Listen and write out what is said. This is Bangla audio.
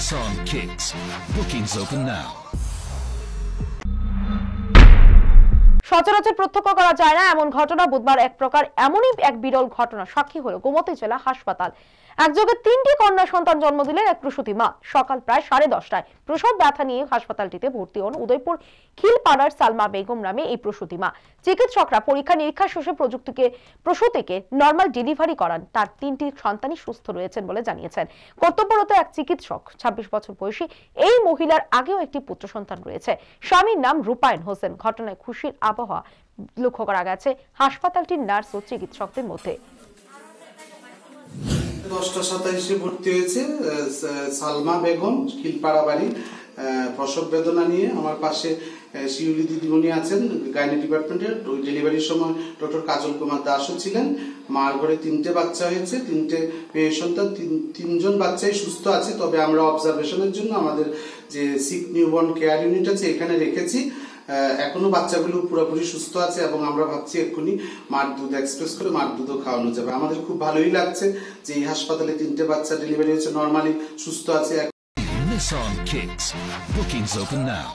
Nissan Kicks. Bookings open now. সচরাচর প্রত্যক্ষ করা যায় না, এমন ঘটনা বুধবার এক প্রকার এমনই এক বিরল ঘটনা, সাক্ষী হলো গোমতী জেলা হাসপাতাল। একযোগে তিনটি কন্যা সন্তান জন্ম দিলেন এক প্রসূতি মা। সকাল প্রায় সাড়ে দশটায় প্রসব ব্যথা নিয়ে হাসপাতালটিতে ভর্তি হন উদয়পুর খিলপাড়ার সালমা বেগম নামে এই প্রসূতি মা। চিকিৎসকরা পরীক্ষা নিরীক্ষা শেষে প্রযুক্তিকে, প্রসূতিকে নর্মাল ডেলিভারি করান। তার তিনটি সন্তানই সুস্থ রয়েছেন বলে জানিয়েছেন। কর্তব্যরত এক চিকিৎসক, ছাব্বিশ বছর বয়সী এই মহিলার আগেও একটি পুত্র সন্তান রয়েছে। স্বামীর নাম রূপায়ণ হোসেন। ঘটনায় খুশির আবহাওয়া লক্ষ্য করা গেছে হাসপাতালটির নার্স ও চিকিৎসকদের মধ্যে। দশটা সাতাইশে ভর্তি হয়েছে সালমা বেগম খিলপাড়া বাড়ি। প্রসব বেদনা নিয়ে আমার পাশে শিউলি দিদিমণি আছেন, গাইনি ডিপার্টমেন্টের ডেলিভারির সময় ডক্টর কাজল কুমার দাসও ছিলেন। মার ঘরে তিনটে বাচ্চা হয়েছে, তিনটে মেয়ে সন্তান তিনজন বাচ্চাই সুস্থ আছে। তবে আমরা অবজারভেশনের জন্য আমাদের যে সিক নিউবর্ন কেয়ার ইউনিট আছে, এখানে রেখেছি। এখনও বাচ্চাগুলো পুরোপুরি সুস্থ আছে এবং আমরা ভাবছি এক্ষুনি মার দুধ এক্সপ্রেস করে মার দুধও খাওয়ানো যাবে। আমাদের খুব ভালোই লাগছে যে এই হাসপাতালে তিনটে বাচ্চা ডেলিভারি হয়েছে। নর্মালি সুস্থ আছে Nissan Kicks. Bookings open now.